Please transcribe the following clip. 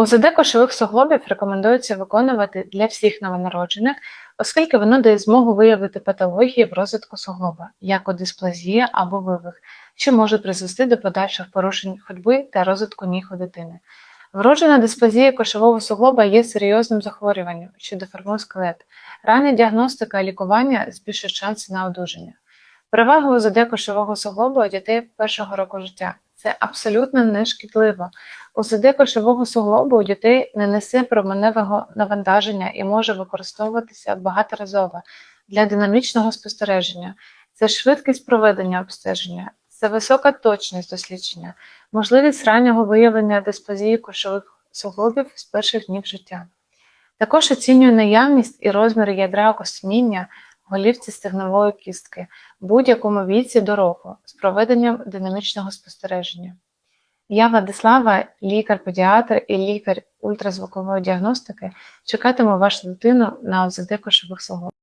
УЗД кошових суглобів рекомендується виконувати для всіх новонароджених, оскільки воно дає змогу виявити патології в розвитку суглоба, як дисплазія або вивих, що може призвести до подальших порушень ходьби та розвитку ніг у дитини. Вроджена дисплазія кошового суглоба є серйозним захворюванням, що деформує скелет. Рання діагностика і лікування збільшують шанси на одужання. Перевага УЗД кошового суглоба у дітей першого року життя це абсолютно не шкідливо. УЗД кошового суглобу у дітей не несе променевого навантаження і може використовуватися багаторазово для динамічного спостереження. Це швидкість проведення обстеження, це висока точність дослідження, можливість раннього виявлення дисплазії кошових суглобів з перших днів життя. Також оцінює наявність і розмір ядра окостеніння в голівці стегнової кістки в будь-якому віці до року з проведенням динамічного спостереження. Я Владислава, лікар-педіатр і лікар ультразвукової діагностики, чекатиму вашу дитину на ОЗД кошових суглобів.